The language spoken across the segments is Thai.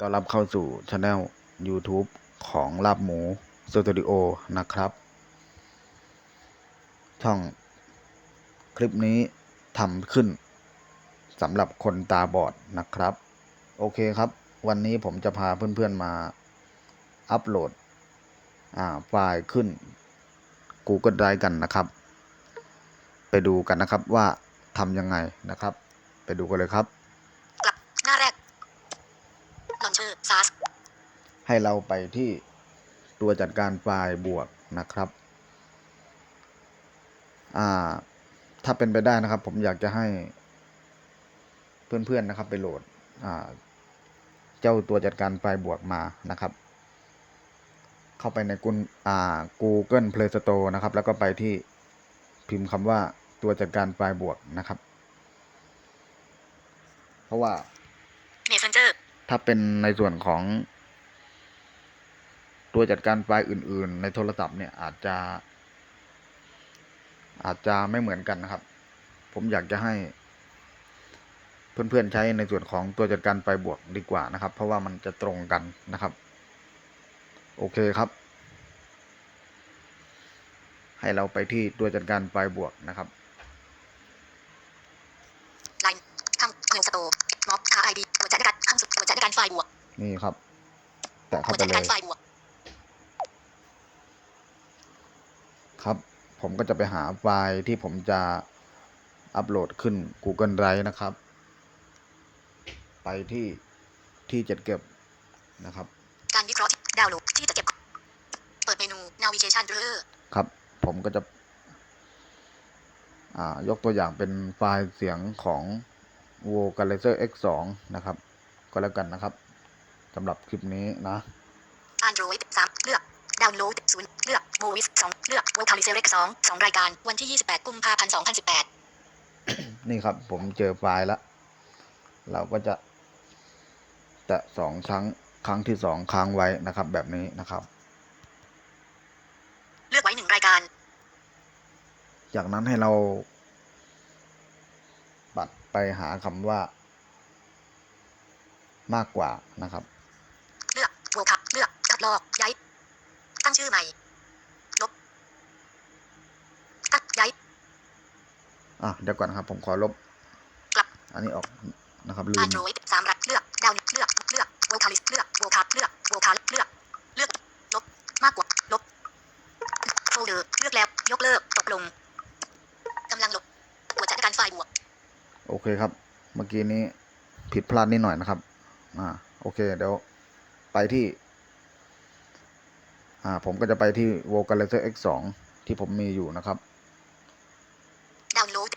ต้อนรับเข้าสู่ช anel YouTube ของลาบหมูสตูดิโอนะครับ ช่องคลิปนี้ทำขึ้นสำหรับคนตาบอดนะครับ โอเคครับ วันนี้ผมจะพาเพื่อนๆมาอัปโหลดอ่าไฟล์ขึ้น Google Drive กันนะครับ ไปดูกันนะครับว่าทำยังไงนะครับ ไปดูกันเลยครับ กลับหน้าแรกลอนเชอร์ซาส ให้เราไปที่ตัวจัดการไฟล์บวกนะครับอ่าถ้าเป็นไปได้นะครับ ผมอยากจะให้เพื่อนๆนะครับไปโหลดอ่าเจ้าตัวจัดการไฟล์บวกมานะครับ เข้าไปในกุนอ่า Google Play Store นะครับ แล้วก็ไปที่พิมพ์คำว่าตัวจัดการไฟล์บวกนะครับ เพราะว่าเมสเซนเจอร์ถ้าเป็นในส่วนของ ตัวจัดการไฟล์อื่น ๆ ในโทรศัพท์เนี่ยอาจจะ อาจจะไม่เหมือนกันนะครับ ผมอยากจะให้ เพื่อน ๆ ใช้ในส่วนของตัวจัดการไฟล์บวกดีกว่านะครับ เพราะว่ามันจะตรงกันนะครับ โอเคครับ ให้เราไปที่ตัวจัดการไฟล์บวกนะครับไลน์คำเมลสโตร์ม็อบคาไอดีตัวจัดการขั้นสุดตัวจัดการไฟล์บวกนี่ครับ แตะตัเข้าวไปจัดเลการย ไฟล์บวกครับ ผมก็จะไปหาไฟล์ที่ผมจะอัปโหลดขึ้น Google Drive นะครับ ไปที่ที่จัดเก็บนะครับ การวิเคราะห์ที่ดาวน์โหลดที่จะเก็บ เปิดเมนู navigation drawer ครับ ผมก็จะ อ่า ยกตัวอย่างเป็นไฟล์เสียงของ Vocalizer X2 นะครับ ก็แล้วกันนะครับสำหรับคลิปนี้นะ Android 3เลือก ดาวน์โหลด0เลือก Movies 2เลือก Vocalizer X 2 2รายการวันที่ 28 กุมภาพันธ์2018 นี่ครับผมเจอไฟล์แล้วเราก็จะแตะสองครั้งครั้งที่สองค้างไว้นะครับ แบบนี้นะครับ เลือกไว้หนึ่งรายการ จากนั้นให้เรา ปัดไปหาคำว่า มากกว่านะครับ เลือก Vocal เลือกคัดลอกย้าย ตั้งชื่อใหม่ลบตั้งย้ายอะเดี๋ยวก่อนนะครับ ผมขอลบ กลับ อันนี้ออกนะครับลืม Android สามรัฐเลือกดาวน์เลือกเลือก Vocalist เลือก Vocal เลือก Vocal เลือกเลือกลบมากกว่าลบโฟลเดอร์เลือกแล้ว ยกเลิกตกลงกำลังลบหัวจัดการไฟล์บวก โอเคครับ เมื่อกี้นี้ผิดพลาดนิดหน่อยนะครับ อ่า โอเค เดี๋ยวไปที่ อ่าผมก็จะไปที่ Vocalizer X2 ที่ผมมีอยู่นะครับ ดาวน์โหลด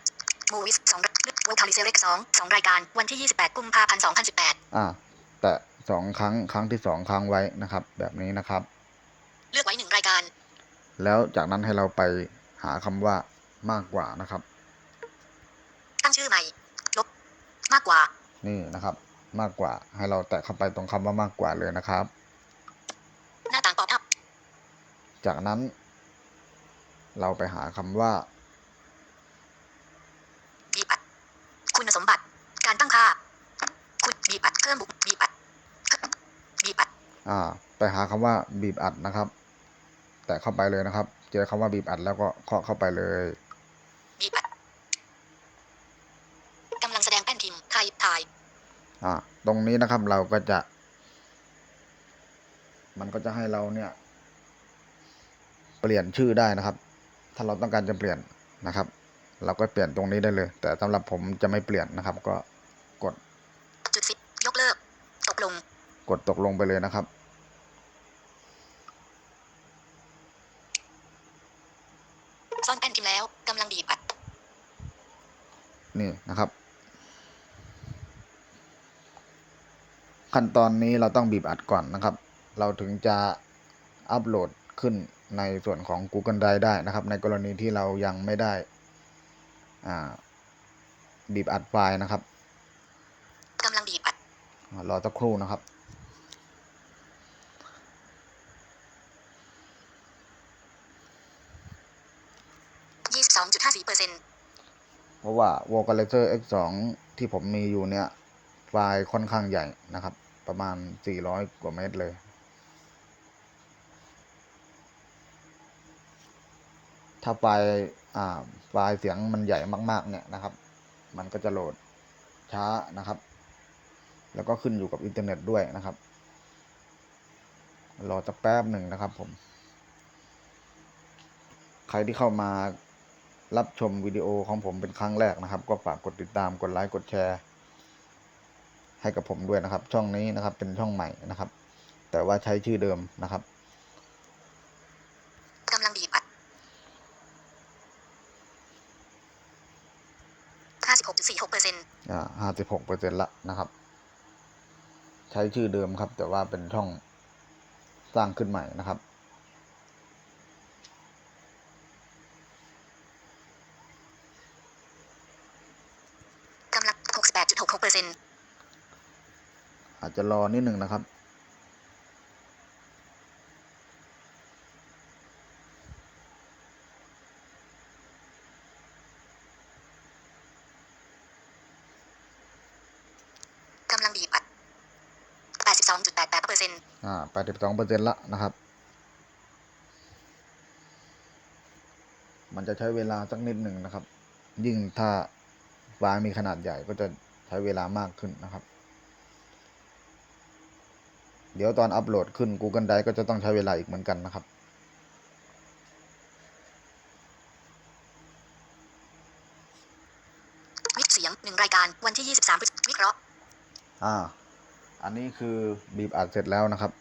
Movies สองเลือก Vocalizer X สองสองรายการวันที่ 28 กุมภาพันธ์2018 อ่า แตะสองครั้งครั้งที่สองค้างไว้นะครับ แบบนี้นะครับ เลือกไว้หนึ่งรายการ แล้วจากนั้นให้เราไปหาคำว่ามากกว่านะครับ ตั้งชื่อใหม่ลบมากกว่า นี่นะครับ มากกว่าให้เราแตะเข้าไปตรงคำว่ามากกว่าเลยนะครับ หน้าต่างป๊อปอัพ จากนั้น เราไปหาคำว่า บีบอัด คุณสมบัติ การตั้งค่า คุณบีบอัดเพิ่มบุกบีบอัดบีบอัด อ่า ไปหาคำว่าบีบอัดนะครับ แตะเข้าไปเลยนะครับ เจอคำว่าบีบอัดแล้วก็เคาะเข้าไปเลยบีบอัดกำลังแสดงแป้นพิมพ์ไทยถ่ายอ่า ตรงนี้นะครับเราก็จะ มันก็จะให้เราเนี่ย เปลี่ยนชื่อได้นะครับ ถ้าเราต้องการจะเปลี่ยนนะครับ เราก็เปลี่ยนตรงนี้ได้เลย แต่สำหรับผมจะไม่เปลี่ยนนะครับ ก็กดจุดสิบยกเลิกตกลง กดตกลงไปเลยนะครับ ซ่อนแป้นพิมพ์แล้วกำลังบีบอัดนี่นะครับ ขั้นตอนนี้เราต้องบีบอัดก่อนนะครับ เราถึงจะอัปโหลดขึ้น ในส่วนของ Google Drive ได้นะครับ ในกรณีที่เรายังไม่ได้อ่าบีบอัดไฟล์นะครับกำลังบีบอัดอ่ารอสักครู่นะครับยี่สิบสองจุดห้าสี่เปอร์เซ็นต์เพราะว่า Vocalizer X2 ที่ผมมีอยู่เนี่ย ไฟล์ค่อนข้างใหญ่นะครับ ประมาณ 400 กว่าเมตรเลย ถ้าไฟล์อ่าไฟล์เสียงมันใหญ่มาก ๆ เนี่ยนะครับ มันก็จะโหลดช้านะครับ แล้วก็ขึ้นอยู่กับอินเทอร์เน็ตด้วยนะครับ รอสักแป๊บหนึ่งนะครับผม ใครที่เข้ามารับชมวิดีโอของผมเป็นครั้งแรกนะครับ ก็ฝากกดติดตามกดไลค์กดแชร์ ให้กับผมด้วยนะครับ ช่องนี้นะครับเป็นช่องใหม่นะครับ แต่ว่าใช้ชื่อเดิมนะครับ 56%ละนะครับ ใช้ชื่อเดิมครับ แต่ว่าเป็นช่องสร้างขึ้นใหม่นะครับ กำลัง 68.66%อาจจะรอนิดหนึ่งนะครับ แป82.88%อ่านต์ละนะครับ มันจะใช้เวลาสักนิดหนึ่งนะครับ ยิ่งถ้าวายมีขนาดใหญ่ก็จะใช้เวลามากขึ้นนะครับ เดี๋ยวตอนอัปโหลดขึ้น Google Drive ก็จะต้องใช้เวลาอีกเหมือนกันนะครับวิทย์เสียงหนึ่งรายการวันที่ 23พฤศจิกายนอ่า อันนี้คือบีบอัดเสร็จแล้วนะครับ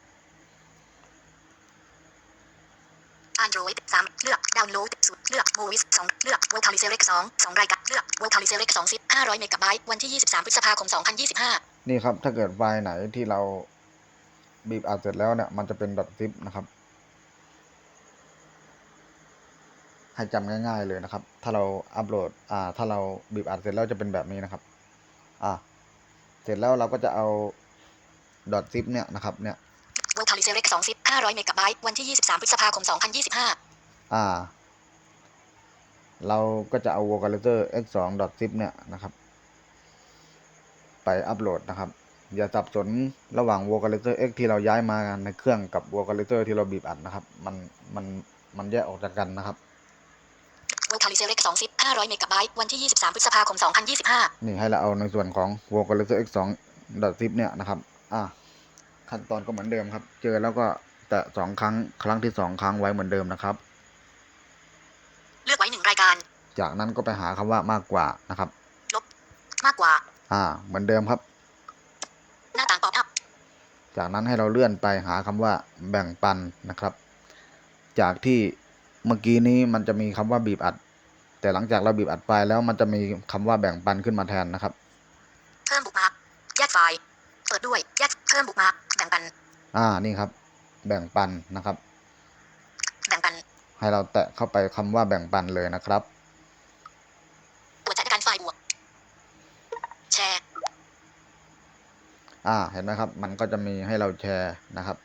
Android สามเลือกดาวน์โหลดสุดเลือก Movies สองเลือก Vocalize Select สองสองรายการเลือก Vocalize Select สองสิบห้าร้อยเมกะไบต์วันที่ยี่สิบสามพฤษภาคมสองพันยี่สิบห้านี่ครับ ถ้าเกิดไฟล์ไหนที่เราบีบอัดเสร็จแล้วเนี่ย มันจะเป็น .zip นะครับ ให้จำง่าย ๆเลยนะครับ ถ้าเราอัปโหลด อ่า ถ้าเราบีบอัดเสร็จแล้วจะเป็นแบบนี้นะครับ อ่า เสร็จแล้วเราก็จะเอา .zip เนี่ยนะครับเนี่ย Vocalize Select สองสิบห้าร้อยเมกะไบต์วันที่ยี่สิบสามพฤษภาคมสองพันยี่สิบห้าอ่า เราก็จะเอา vocalizer x 2 zip เนี่ยนะครับ ไปอัปโหลดนะครับ อย่าสับสนระหว่าง vocalizer x ที่เราย้ายมาในเครื่องกับ vocalizer ที่เราบีบอัดนะครับ มันมันมันแยกออกจากกันนะครับ Vocalize Select สองสิบห้าร้อยเมกะไบต์วันที่ยี่สิบสามพฤษภาคมสองพันยี่สิบห้านี่ให้เราเอาในส่วนของ vocalizer x 2 zip เนี่ยนะครับ อ่าขั้นตอนก็เหมือนเดิมครับ เจอแล้วก็แตะสองครั้งครั้งที่สองครั้งไว้เหมือนเดิมนะครับ เลือกไว้หนึ่งรายการ จากนั้นก็ไปหาคำว่ามากกว่านะครับมากกว่า อ่า เหมือนเดิมครับ หน้าต่างป๊อปอัพจากนั้นให้เราเลื่อนไปหาคำว่าแบ่งปันนะครับ จากที่เมื่อกี้นี้มันจะมีคำว่าบีบอัด แต่หลังจากเราบีบอัดไปแล้วมันจะมีคำว่าแบ่งปันขึ้นมาแทนนะครับ เพิ่มบุกมาร์กแยกไฟล์ เปิดด้วยแยกเพิ่มบุกมาร์กแบ่งปัน อ่านี่ครับ แบ่งปันนะครับ แบ่งปัน ให้เราแตะเข้าไปคำว่าแบ่งปันเลยนะครับตัวจัดการไฟล์บวกแชร์อ่าเห็นไหมครับ มันก็จะมีให้เราแชร์นะครับ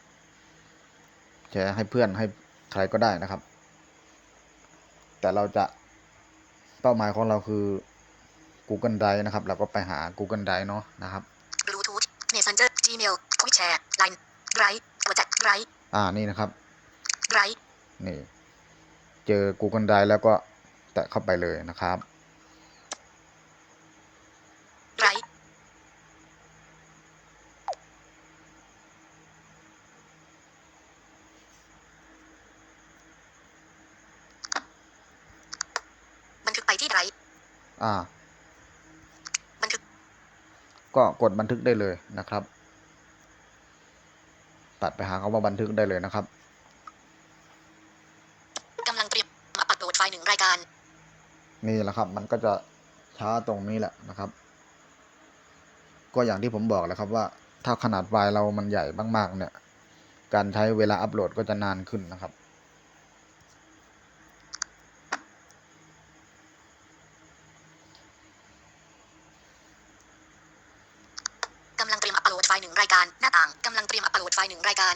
แชร์ให้เพื่อนให้ใครก็ได้นะครับ แต่เราจะเป้าหมายของเราคือ Google Drive นะครับ เราก็ไปหา Google Drive เนาะนะครับ แชร์ไลน์ไรตัวจัดไรอ่านี่นะครับไรนี่ เจอ Google Drive แล้วก็แตะเข้าไปเลยนะครับไรบันทึกไปที่ไรอ่า บันทึก ก็กดบันทึกได้เลยนะครับ ตัดไปหาคำว่าบันทึกได้เลยนะครับกำลังเตรียมอัปโหลดไฟล์หนึ่งรายการ นี่แหละครับ มันก็จะช้าตรงนี้แหละนะครับ ก็อย่างที่ผมบอกแหละครับว่า ถ้าขนาดไฟล์เรามันใหญ่มากๆเนี่ย การใช้เวลาอัปโหลดก็จะนานขึ้นนะครับ ล์หนึ่งรายการ หน้าต่างกำลังเตรียมอัปโหลดไฟล์หนึ่งรายการ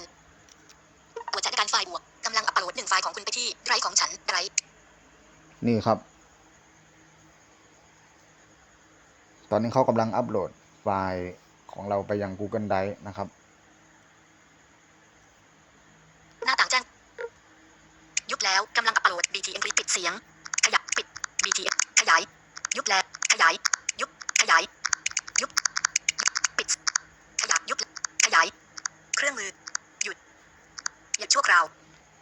ตรวจจัดการไฟล์บวกกำลังอัปโหลดหนึ่งไฟล์ของคุณไปที่ไรของฉันไรนี่ครับ ตอนนี้เขากำลังอัปโหลดไฟล์ของเราไปยัง Google Drive นะครับ หน้าต่างแจ้งยุบแล้วกำลังอัปโหลด BTN ปิดเสียง ขยับปิด BTN ขยาย ยุบแล้วขยาย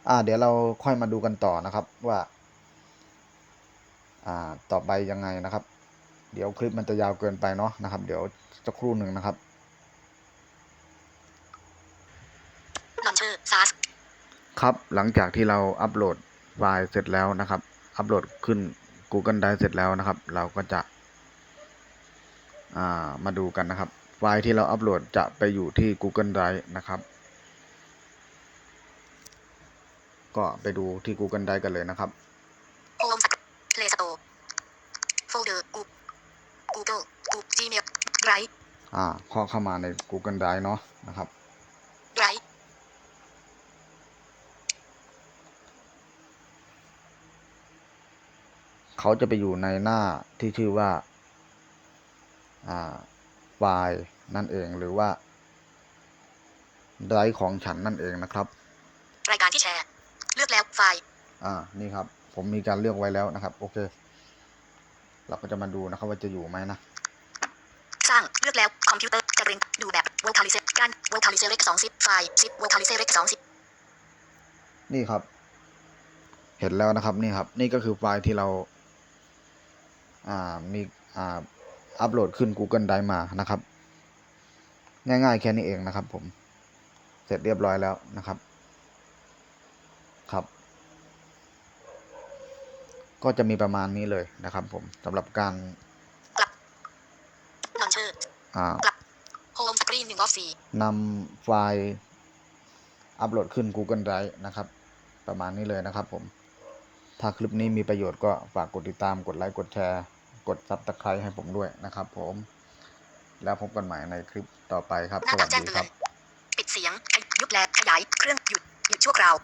อ่า เดี๋ยวเราค่อยมาดูกันต่อนะครับว่า อ่า ต่อไปยังไงนะครับ เดี๋ยวคลิปมันจะยาวเกินไปเนาะนะครับ เดี๋ยวจะครู่หนึ่งนะครับลอนเชอร์ซัสครับ หลังจากที่เราอัปโหลดไฟล์เสร็จแล้วนะครับ อัปโหลดขึ้น Google Drive เสร็จแล้วนะครับ เราก็จะ อ่า มาดูกันนะครับ ไฟล์ที่เราอัปโหลดจะไปอยู่ที่ Google Drive นะครับ ก็ไปดูที่ Google Drive กันเลยนะครับโฮมสเพลย์สโตร์โฟลเดอร์กูกูเกิลกูจีเมลไรอ่าพอเข้ามาใน Google Drive เนาะนะครับไรเขาจะไปอยู่ในหน้าที่ชื่อว่าอ่าไฟล์นั่นเองหรือว่าไดรฟ์ของฉันนั่นเองนะครับ รายการที่แชร์ เลือกแล้วไฟล์อ่านี่ครับ ผมมีการเลือกไว้แล้วนะครับ โอเค เราก็จะมาดูนะครับว่าจะอยู่ไหมนะสร้างเลือกแล้วคอมพิวเตอร์จะเรียนดูแบบ vocalize การ vocalize เล็กสองสิบไฟล์สิบ vocalize เล็กสองสิบนี่ครับ เห็นแล้วนะครับนี่ครับ นี่ก็คือไฟล์ที่เราอ่ามีอ่าอัปโหลดขึ้น Google Drive มานะครับ ง่ายๆแค่นี้เองนะครับผม เสร็จเรียบร้อยแล้วนะครับครับ ก็จะมีประมาณนี้เลยนะครับผมสำหรับการลอนเชอร์อ่าโฮมสกรีนหนึ่งออฟสี่นำไฟล์อัปโหลดขึ้น Google Drive นะครับ ประมาณนี้เลยนะครับผมถ้าคลิปนี้มีประโยชน์ก็ฝากกดติดตามกดไลค์กดแชร์ กด Subscribe ให้ผมด้วยนะครับผม แล้วพบกันใหม่ในคลิปต่อไปครับหน้าสวัต่าสงแจ้งดีเตืคอรันบปิดเสียงยุบและขยายเครื่องหยุดหยุดชั่วคราว